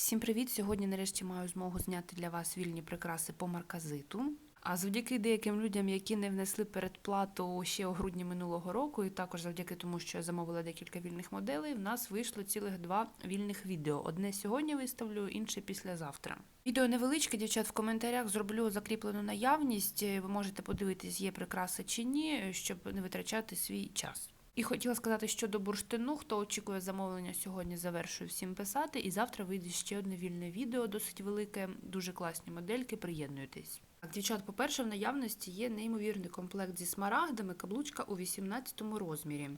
Всім привіт! Сьогодні нарешті маю змогу зняти для вас вільні прикраси по марказиту. А завдяки деяким людям, які не внесли передплату ще у грудні минулого року, і також завдяки тому, що я замовила декілька вільних моделей, в нас вийшло цілих два вільних відео. Одне сьогодні виставлю, інше післязавтра. Відео невеличке, дівчат, в коментарях зроблю закріплену наявність. Ви можете подивитись, є прикраса чи ні, щоб не витрачати свій час. І хотіла сказати щодо бурштину, хто очікує замовлення сьогодні, завершую всім писати. І завтра вийде ще одне вільне відео, досить велике, дуже класні модельки. Приєднуйтесь. Дівчат, по-перше, в наявності є неймовірний комплект зі смарагдами, каблучка у 18 розмірі.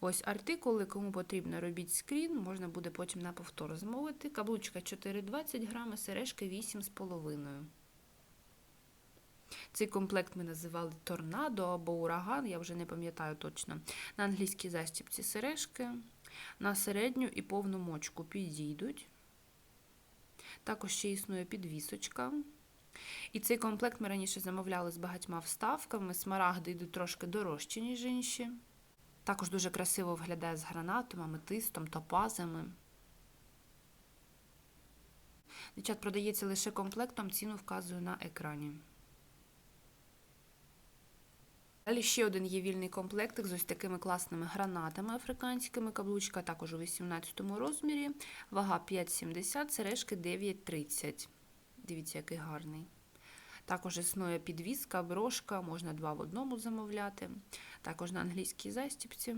Ось артикули, кому потрібно, робіть скрін, можна буде потім на повтор замовити. Каблучка 4,20 грами, сережки 8,5. Цей комплект ми називали торнадо або ураган, я вже не пам'ятаю точно. На англійській застіпці сережки, на середню і повну мочку підійдуть. Також ще існує підвісочка. І цей комплект ми раніше замовляли з багатьма вставками. Смарагди йдуть трошки дорожчі, ніж інші. Також дуже красиво виглядає з гранатом, аметистом, топазами. Дівчат продається лише комплектом, ціну вказую на екрані. Далі ще один є вільний комплектик з ось такими класними гранатами африканськими. Каблучка також у 18 розмірі. Вага 5,70, сережки 9,30. Дивіться, який гарний. Також існує підвіска, брошка, можна два в одному замовляти. Також на англійській застіпці.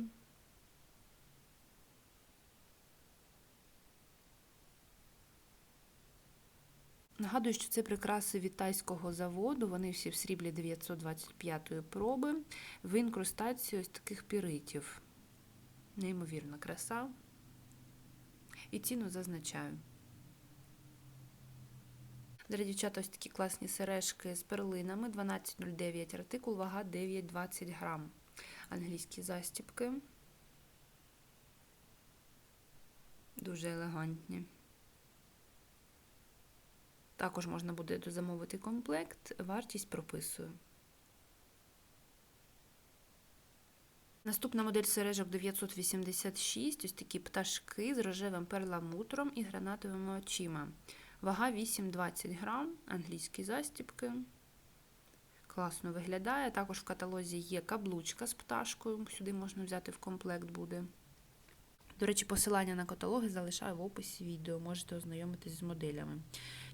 Нагадую, що це прикраси від тайського заводу, вони всі в сріблі 925-ї проби, в інкрустації ось таких піритів. Неймовірна краса. І ціну зазначаю. Далі, дівчата, ось такі класні сережки з перлинами 12,09 артикул, вага 9,20 грам. Англійські застіпки. Дуже елегантні. Також можна буде дозамовити комплект, вартість прописую. Наступна модель сережок 986, ось такі пташки з рожевим перламутром і гранатовими очима. Вага 8,20 грам, англійські застіпки. Класно виглядає. Також в каталозі є каблучка з пташкою, сюди можна взяти в комплект буде. До речі, посилання на каталоги залишаю в описі відео, можете ознайомитись з моделями.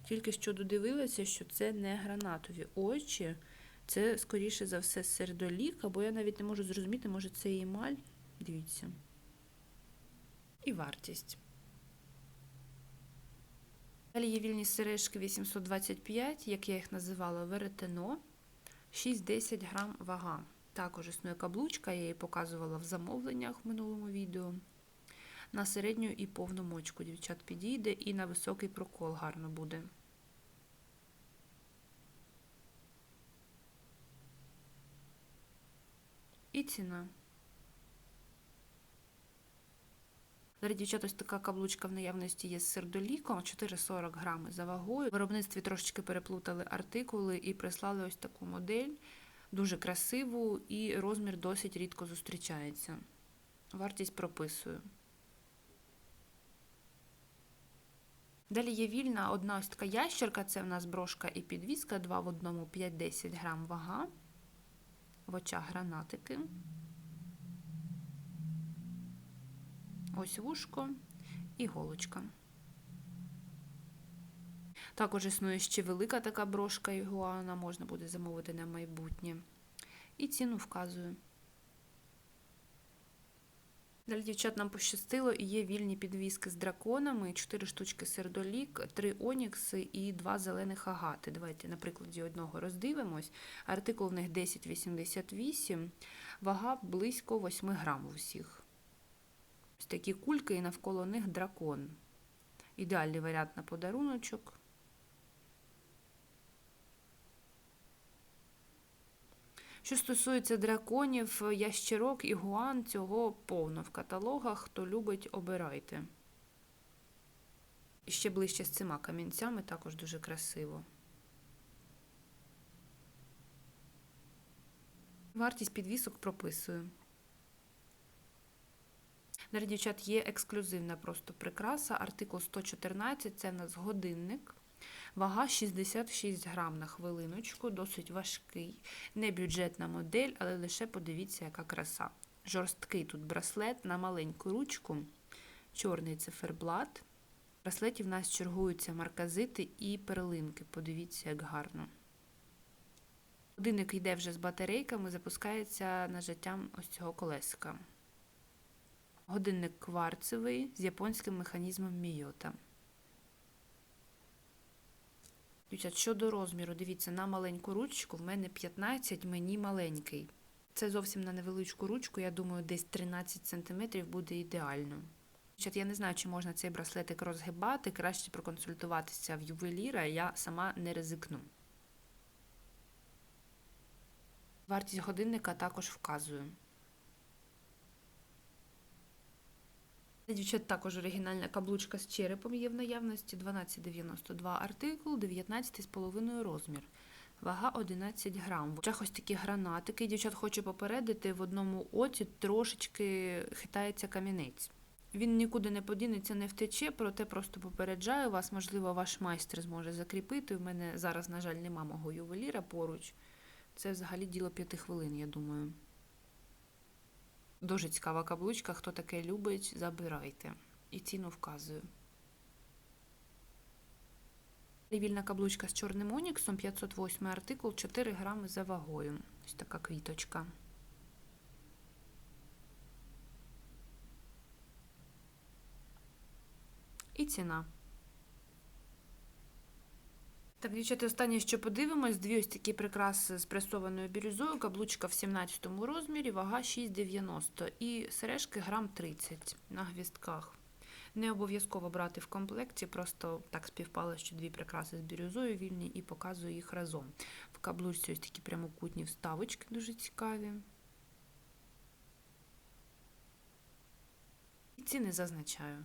Тільки що додивилася, що це не гранатові очі, це, скоріше за все, сердолік, або я навіть не можу зрозуміти, може це емаль. Дивіться. І вартість. Далі є вільні сережки 825, як я їх називала, веретено. 6-10 грам вага. Також існує каблучка, я її показувала в замовленнях в минулому відео. На середню і повну мочку дівчат підійде, і на високий прокол гарно буде. І ціна. Далі, дівчат, ось така каблучка в наявності є з сердоліком, 4,40 грами за вагою. В виробництві трошечки переплутали артикули і прислали ось таку модель, дуже красиву, і розмір досить рідко зустрічається. Вартість прописую. Далі є вільна одна ось така ящерка, це в нас брошка і підвіска, 2 в одному 5-10 грам вага. В очах гранатики. Ось вушко і голочка. Також існує ще велика така брошка ігуана, можна буде замовити на майбутнє. І ціну вказую. Далі, дівчат, нам пощастило і є вільні підвіски з драконами, 4 штучки сердолік, 3 онікси і 2 зелених агати. Давайте на прикладі одного роздивимось. Артикул в них 1088, вага близько 8 грам у всіх. Ось такі кульки і навколо них дракон. Ідеальний варіант на подаруночок. Що стосується драконів, ящерок і гуан, цього повно в каталогах. Хто любить, обирайте. І ще ближче з цими камінцями також дуже красиво. Вартість підвісок прописую. Дівчат, є ексклюзивна просто прикраса. Артикул 114 це в нас годинник. Вага 66 грам на хвилиночку, досить важкий, не бюджетна модель, але лише подивіться, яка краса. Жорсткий тут браслет на маленьку ручку, чорний циферблат. В браслеті в нас чергуються марказити і перлинки. Подивіться, як гарно. Годинник йде вже з батарейками, запускається нажаттям ось цього колесика. Годинник кварцевий з японським механізмом Мійота. Дівчат, щодо розміру, дивіться, на маленьку ручку в мене 15, мені маленький. Це зовсім на невеличку ручку, я думаю, десь 13 см буде ідеально. Я не знаю, чи можна цей браслетик розгибати, краще проконсультуватися в ювеліра, я сама не ризикну. Вартість годинника також вказую. Дівчат, також оригінальна каблучка з черепом є в наявності 12,92 артикул, 19,5 розмір. Вага 11 грам. В очах ось такі гранатики. Дівчат, хочу попередити, в одному оці трошечки хитається камінець. Він нікуди не подінеться, не втече, проте просто попереджаю вас, можливо, ваш майстер зможе закріпити. У мене зараз, на жаль, нема мого ювеліра поруч. Це взагалі діло п'яти хвилин, я думаю. Дуже цікава каблучка. Хто таке любить, забирайте. І ціну вказую. Вільна каблучка з чорним оніксом, 508 артикул, 4 грами за вагою. Ось така квіточка. І ціна. Так, дівчата, останнє, що подивимось, дві ось такі прикраси з пресованою бірюзою, каблучка в 17 розмірі, вага 6,90 і сережки грам 30 на гвістках. Не обов'язково брати в комплекті, просто так співпало, що дві прикраси з бірюзою вільні і показую їх разом. В каблучці ось такі прямокутні вставочки дуже цікаві. І ціни зазначаю.